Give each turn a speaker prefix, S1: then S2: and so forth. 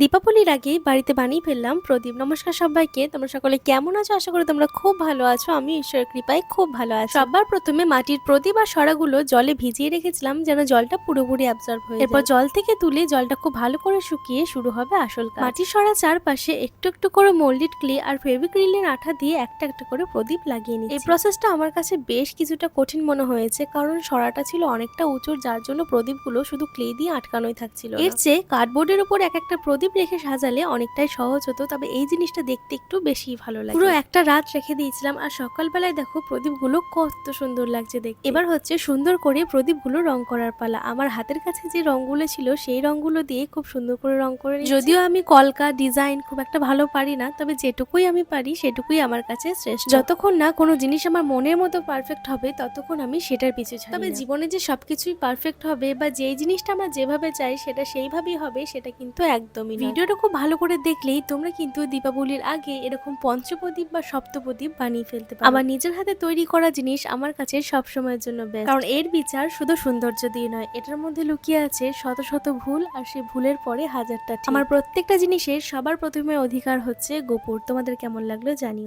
S1: দীপাবলির আগে বাড়িতে বানিয়ে ফেললাম। প্রদীপ, নমস্কার সবাইকে। তোমরা সকলে কেমন আছো? আশা করি তোমরা খুব ভালো আছো। আমি ঈশ্বরের কৃপায় খুব ভালো আছি। সবার প্রথমে মাটির প্রদীপ আর সরাগুলো জলে ভিজিয়ে রেখেছিলাম, যেন জলটা পুরোপুরি অ্যাবজর্ব হয়ে এরপর জল থেকে তুলে জলটা খুব ভালো করে শুকিয়ে শুরু হবে আসল কাজ। মাটির সরা চারপাশে একটু একটু করে মোল্ডেড ক্লে আর ফেভিক্রিলের আঠা দিয়ে একটা একটা করে প্রদীপ লাগিয়ে নিই এই প্রসেসটা আমার কাছে বেশ কিছুটা কঠিন মনে হয়েছে, কারণ সরাটা ছিল অনেকটা উঁচুর, যার জন্য প্রদীপগুলো শুধু ক্লে দিয়ে আটকানোই থাকছিল এর চেয়ে কার্ডবোর্ডের উপর এক একটা প্রদীপ রেখে সাজালে অনেকটাই সহজ হতো তবে এই জিনিসটা দেখতে একটু বেশি ভালো লাগে পুরো একটা রাত রেখে দিয়েছিলাম আর সকালবেলায় দেখো প্রদীপগুলো কত সুন্দর লাগছে দেখতে। এবার হচ্ছে সুন্দর করে প্রদীপগুলো রং করার পালা। আমার হাতের কাছে যে রংগুলো ছিল সেই রংগুলো দিয়ে খুব সুন্দর করে রং করে যদিও আমি কলকা ডিজাইন খুব একটা ভালো পারি না তবে যেটুকুই আমি পারি সেটুকুই আমার কাছে শ্রেষ্ঠ। যতক্ষণ না কোনো জিনিস আমার মনের মতো পারফেক্ট হবে ততক্ষণ আমি সেটার পিছু ছাড়ি তবে জীবনে যে সবকিছুই পারফেক্ট হবে বা যেই জিনিসটা আমরা যেভাবে চাই সেটা সেইভাবেই হবে সেটা কিন্তু একদমই ভিডিওটা খুব ভালো করে দেখলেই তোমরা কিন্তু দীপাবলির আগে এরকম পঞ্চপ্রদীপ বা সপ্তপ্রদীপ বানিয়ে ফেলতে পারো। আমার নিজের হাতে তৈরি করা জিনিস আমার কাছে সব সময়ের জন্য বেস্ট কারণ এর বিচার শুধু সৌন্দর্য দিয়ে নয় এটার মধ্যে লুকিয়ে আছে শত শত ভুল আর সেই ভুলের পরে হাজারটা আমার প্রত্যেকটা জিনিসের সবার প্রথমে অধিকার হচ্ছে গোপুর তোমাদের কেমন লাগল জানি